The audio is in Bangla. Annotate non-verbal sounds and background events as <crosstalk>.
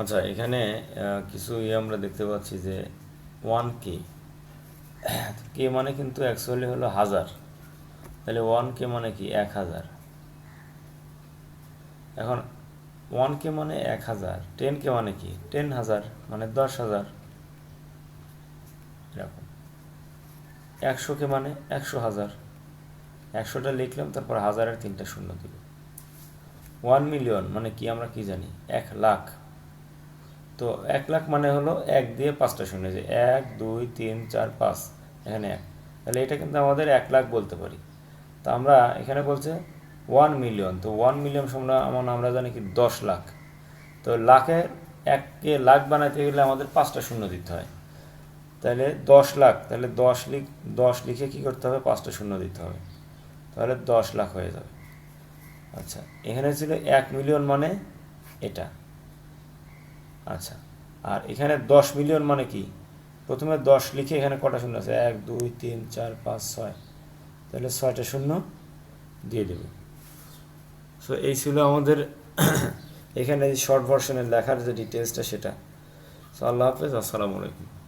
আচ্ছা এখানে কিছু ইয়ে আমরা দেখতে পাচ্ছি যে ওয়ান কে কে মানে কিন্তু অ্যাকচুয়ালি হলো হাজার। তাহলে ওয়ান কে মানে কি? এক হাজার। এখন ওয়ান কে মানে এক হাজার টেন কে মানে কি? টেন হাজার মানে দশ হাজার। এরকম। একশো কে মানে একশো হাজার। একশোটা লিখলাম, তারপর হাজারের তিনটা শূন্য দিব ওয়ান মিলিয়ন মানে কি আমরা কি জানি? এক লাখ। তো এক লাখ মানে হলো এক দিয়ে পাঁচটা শূন্য যে এক, দুই, তিন, চার, পাঁচ, এখানে এক। তাহলে এটা কিন্তু আমাদের এক লাখ বলতে পারি। তো আমরা এখানে বলছে ওয়ান মিলিয়ন, তো ওয়ান মিলিয়ন আমরা আমার আমরা জানি কি দশ লাখ। তো লাখের এককে লাখ বানাতে গেলে আমাদের পাঁচটা শূন্য দিতে হয়। তাহলে দশ লাখ, তাহলে দশ লিখ, দশ লিখে কি করতে হবে? পাঁচটা শূন্য দিতে হবে। তাহলে দশ লাখ হয়ে যাবে। আচ্ছা এখানে ছিল এক মিলিয়ন মানে এটা। আচ্ছা। আর এখানে দশ মিলিয়ন মানে কি? প্রথমে দশ লিখে এখানে কটা শূন্য আছে? এক, দুই, তিন, চার, পাঁচ, ছয়। তাহলে ছয়টা শূন্য দিয়ে দেবে। সো এই ছিল আমাদের <clears throat> এখানে শর্ট ভার্সনের লেখার যে ডিটেলসটা সেটা। সো আল্লাহ হাফেজ, আসসালামু আলাইকুম।